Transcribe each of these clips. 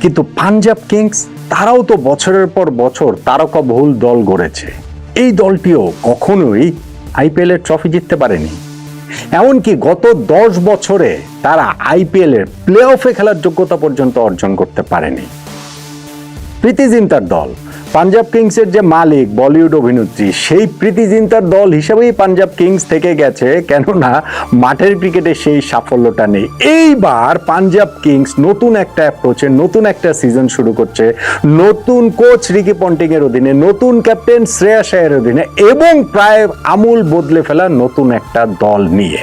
কিন্তু পাঞ্জাব কিংস তারাও তো বছরের পর বছর তারকা বহুল দল গড়েছে। এই দলটিও কখনোই আইপিএল এর ট্রফি জিততে পারেনি। এমনকি গত দশ বছরে তারা আইপিএল এর প্লে অফে খেলার যোগ্যতা পর্যন্ত অর্জন করতে পারেনি। প্রীতি জিন্তার দল পাঞ্জাব কিংসের যে মালিক, বলিউড অভিনেত্রী, সেই প্রীতি জিন্তার দল হিসেবেই পাঞ্জাব কিংস থেকে গেছে। কেননা, মাঠের ক্রিকেটে সেই সাফল্যটা নেই। এইবার পাঞ্জাব কিংস নতুন একটা অ্যাপ্রোচে নতুন একটা সিজন শুরু করছে। নতুন কোচ রিকি পন্টিং এর অধীনে, নতুন ক্যাপ্টেন শ্রেয়া শায়ের অধীনে এবং প্রায় আমূল বদলে ফেলা নতুন একটা দল নিয়ে।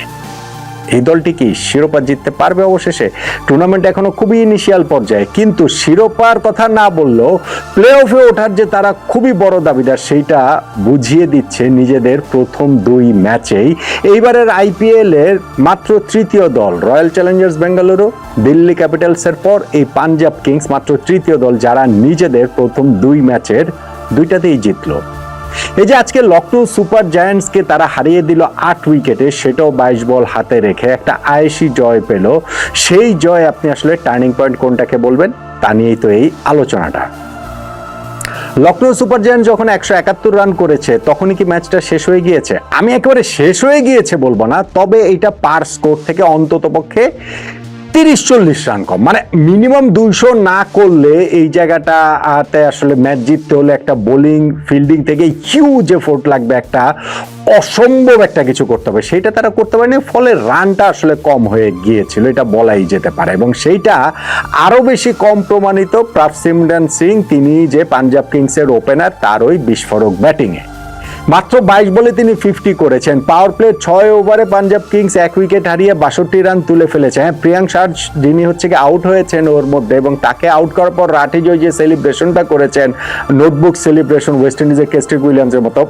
এই দলটি কি শিরোপা জিততে পারবে অবশেষে? টুর্নামেন্ট এখনও খুবই ইনিশিয়াল পর্যায়ে, কিন্তু শিরোপার কথা না বললেও প্লে অফে ওঠার যে তারা খুবই বড় দাবিদার, সেইটা বুঝিয়ে দিচ্ছে নিজেদের প্রথম দুই ম্যাচেই। এইবারের আইপিএল এর মাত্র তৃতীয় দল রয়্যাল চ্যালেঞ্জার্স বেঙ্গালুরু দিল্লি ক্যাপিটালসের পর এই পাঞ্জাব কিংস মাত্র তৃতীয় দল, যারা নিজেদের প্রথম দুই ম্যাচের দুইটাতেই জিতলো। এই যে আজকে লখনৌ সুপার জায়ান্টসকে তারা হারিয়ে দিল আট উইকেটে, সেটাও বাইশ বল হাতে রেখে একটা আয়েসি জয় পেল। সেই জয় আপনি আসলে টার্নিং পয়েন্ট কোনটাকে বলবেন? তা নিয়েই তো এই আলোচনাটা। লখনৌ সুপার জায়ান্ট যখন একশো একাত্তর রান করেছে, তখনই কি ম্যাচটা শেষ হয়ে গিয়েছে? আমি একেবারে শেষ হয়ে গিয়েছে বলব না, তবে এটা পার স্কোর থেকে অন্তত পক্ষে তিরিশ চল্লিশ রান কম। মানে মিনিমাম দুইশো না করলে এই জায়গাটাতে আসলে ম্যাচ জিততে হলে একটা বোলিং, ফিল্ডিং থেকে হিউজ এফোর্ট লাগবে, একটা অসম্ভব একটা কিছু করতে হবে। সেইটা তারা করতে পারেনি, ফলে রানটা আসলে কম হয়ে গিয়েছিল, এটা বলাই যেতে পারে। এবং সেইটা আরও বেশি কম প্রমাণিত প্রাফসিমডান সিং, তিনি যে পাঞ্জাব কিংসের ওপেনার তার ওই বিস্ফোরক ব্যাটিংয়ে মাত্র বাইশ বলে তিনি ফিফটি করেছেন। পাওয়ার প্লে ছয় ওভারে পাঞ্জাব কিংস এক উইকেট হারিয়ে বাষট্টি রান তুলে ফেলেছে। হ্যাঁ প্রিয়াঙ্ক সার্জ যিনি হচ্ছে কি আউট হয়েছেন ওর মধ্যে এবং তাকে আউট করার পর রাঠি জয় যে সেলিব্রেশনটা করেছেন নোটবুক সেলিব্রেশন ওয়েস্ট ইন্ডিজের কেস্টিক উইলিয়ামসের মতো,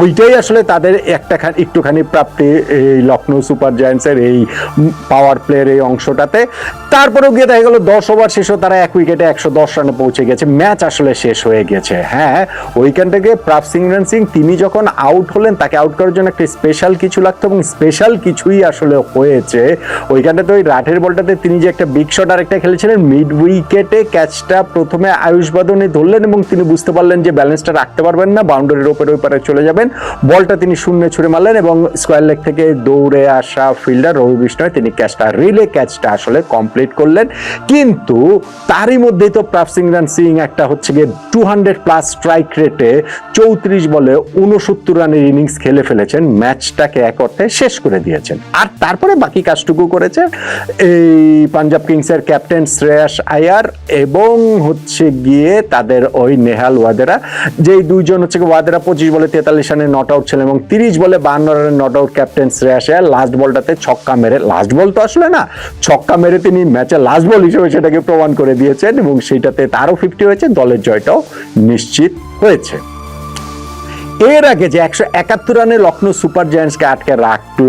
ওইটাই আসলে তাদের একটা একটুখানি প্রাপ্তি এই লখনৌ সুপার জায়ান্টসের এই পাওয়ার প্লের এই অংশটাতে। তারপরেও গিয়ে দেখা গেল দশ ওভার শেষও তারা এক উইকেটে একশো দশ রানে পৌঁছে গেছে। ম্যাচ আসলে শেষ হয়ে গেছে। হ্যাঁ ওইখান থেকে প্রাপ সিংরান সিং তিনি যখন আউট হলেন, তাকে আউট করার জন্য একটা স্পেশাল কিছু লাগতো এবং স্পেশাল কিছুই আসলে হয়েছে। ওইখানটাতে ওই রাঠের বলটাতে তিনি যে একটা বিগ শট আরেকটা খেলেছিলেন মিড উইকেটে ক্যাচটা প্রথমে আয়ুষ বাদনে ধরলেন এবং তিনি বুঝতে পারলেন যে ব্যালেন্সটা রাখতে পারবেন না বাউন্ডারির ওপরে ওই পারে চলে যাবেন। বলটা তিনি শূন্যে ছুড়ে মারলেন এবং স্কোয়ার লেগ থেকে দৌড়ে আসা ফিল্ডার রবি বিষ্ণয়, তিনি ক্যাচটা রিলে ক্যাচটা আসলে কমপ্লিট করলেন। কিন্তু তারই মধ্যেই তো প্রাপ সিং রান সিং একটা হচ্ছে গিয়ে টু হান্ড্রেড প্লাস স্ট্রাইক রেটে চৌত্রিশ বলে উনসত্তর রানের ইনিংস খেলে ফেলেছেন, ম্যাচটাকে এক অর্থে শেষ করে দিয়েছেন। আর তারপরে বাকি কাজটুকু করেছে এই পাঞ্জাব কিংসের ক্যাপ্টেন শ্রেয়াস আয়ার এবং হচ্ছে গিয়ে তাদের ওই নেহাল ওয়াদেরা। যেই দুইজন হচ্ছে ওয়াদেরা পঁচিশ বলে তেতাল্লিশ রানে নট আউট ছিলেন এবং তিরিশ বলে বান্ন রানে not out captain Shreyas Iyer. Last বলটাতে ছক্কা মেরে, লাস্ট বল তো আসলে না, ছক্কা মেরে তিনি ম্যাচে লাস্ট বল হিসেবে সেটাকে প্রমাণ করে দিয়েছেন এবং সেইটাতে তারও ফিফটি হয়েছে, দলের জয়টাও নিশ্চিত হয়েছে। এর আগে যে একশো একাত্তর রানে লখনৌ সুপার জায়ান্টসকে আটকে রাখল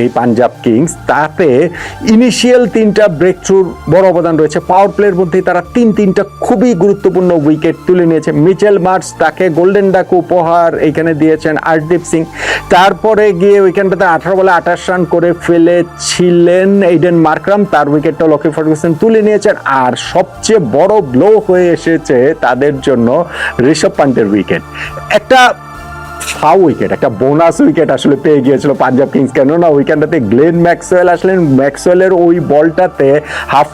এই পাঞ্জাব কিংস, তাতে ইনিশিয়াল তিনটা ব্রেক থ্রুর বড় অবদান রয়েছে। পাওয়ার প্লের মধ্যে তারা তিন তিনটা খুবই গুরুত্বপূর্ণ উইকেট তুলে নিয়েছে। মিচেল মার্স তাকে গোল্ডেন ডাক উপহার এইখানে দিয়েছেন আরদীপ সিং তারপরে গিয়ে ওইখানটাতে আঠারো বলে আঠাশ রান করে ফেলেছিলেন এইডেন মার্করাম তার উইকেটটা লকি ফার্গুসন তুলে নিয়েছেন। আর সবচেয়ে বড় ব্লো হয়ে এসেছে তাদের জন্য ঋষভ পান্তের উইকেট একটা ফাউ উইকেট একটা বোনাস উইকেট আসলে পেয়ে গিয়েছিল পাঞ্জাব কিংস কেননা গ্লেন ম্যাক্সওয়েল আসলেন। ম্যাক্সওয়েলের ওই বলটাতে হাফ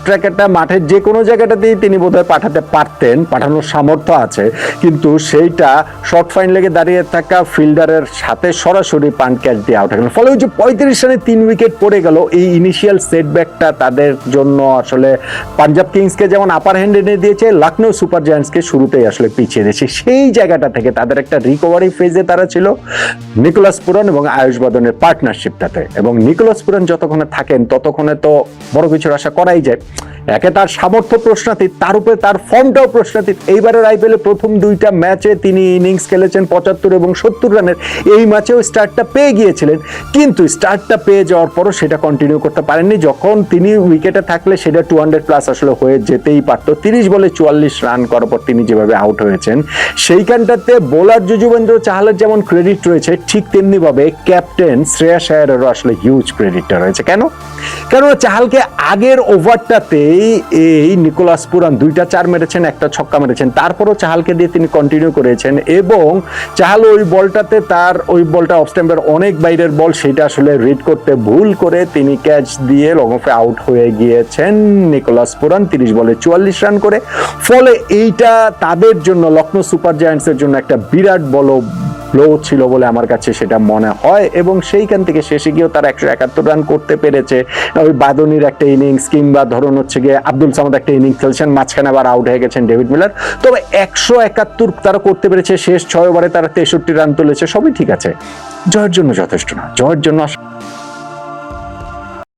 মাঠের যে কোনো জায়গাটাতেই তিনি বোধহয় পাঠাতে পারতেন, পাঠানোর সামর্থ্য আছে। কিন্তু সেইটা শর্ট ফাইন লেগে দাঁড়িয়ে থাকা ফিল্ডারের সাথে সরাসরি পান ক্যাচ দিয়ে আউট হয়ে ফলে ওই যে পঁয়ত্রিশ রানে তিন উইকেট পড়ে গেল, এই ইনিশিয়াল সেটব্যাকটা তাদের জন্য আসলে পাঞ্জাব কিংসকে যেমন আপার হ্যান্ড এনে দিয়েছে লখনৌ সুপার জায়ান্টসকে শুরুতেই আসলে পিছিয়ে দিয়েছে। সেই জায়গাটা থেকে তাদের একটা রিকভারি ফেজে তারা ছিল নিকোলাস পুরন এবং আয়ুষ বদনের পার্টনারশিপটাতে এবং নিকোলাস পুরন যতক্ষণে থাকেন, ততক্ষণে তো বড় কিছুর আশা করাই যায়। একে তার সামর্থ্য প্রশ্নাতীত, তার উপরে তার ফর্মটাও প্রশ্নাতীত। এইবারের আইপিএলে প্রথম দুইটা ম্যাচে তিনি ইনিংস খেলেছেন পঁচাত্তর এবং সত্তর রানের। এই ম্যাচেও স্টার্টটা পেয়ে গিয়েছিলেন, কিন্তু স্টার্টটা পেয়ে যাওয়ার পরও সেটা কন্টিনিউ করতে পারেননি। যখন তিনি উইকেটে থাকলে সেটা টু হান্ড্রেড প্লাস আসলে হয়ে যেতেই পারতো। তিরিশ বলে চুয়াল্লিশ রান করার পর তিনি যেভাবে আউট হয়েছেন, সেইখানটাতে বোলার যুজুবেন্দ্র চাহালের যেমন ক্রেডিট রয়েছে, ঠিক তেমনিভাবে ক্যাপ্টেন শ্রেয়া আয়ারেরও আসলে হিউজ ক্রেডিটটা রয়েছে। কেন? কেননা চাহালকে আগের ওভারটাতেই এই এই নিকোলাস পুরান দুইটা চার মেরেছেন, একটা ছক্কা মেরেছেন। তারপরও চাহালকে দিয়ে তিনি কন্টিনিউ করেছেন এবং চাহাল ওই বলটাতে তার, ওই বলটা অফ স্ট্যাম্পের অনেক বাইরের বল, সেটা আসলে রিড করতে ভুল করে তিনি ক্যাচ দিয়ে লগফে আউট হয়ে গিয়েছেন নিকোলাস পুরান, তিরিশ বলে চুয়াল্লিশ রান করে। ফলে এইটা তাদের জন্য লখনৌ সুপার জায়ান্টসের জন্য একটা বিরাট বড় লো ছিল বলে আমার কাছে সেটা মনে হয় এবং সেইখান থেকে শেষে গিয়েও তারা একশো একাত্তর রান করতে পেরেছে। ওই বাদনির একটা ইনিংস কিংবা ধরুন হচ্ছে গিয়ে আব্দুল সামাদ একটা ইনিংস খেলছেন, মাঝখানে আবার আউট হয়ে গেছেন ডেভিড মিলার। তবে একশো একাত্তর তারা করতে পেরেছে, শেষ ছয় ওভারে তারা তেষট্টি রান তুলেছে, সবই ঠিক আছে। জয়ের জন্য যথেষ্ট না, জয়ের জন্য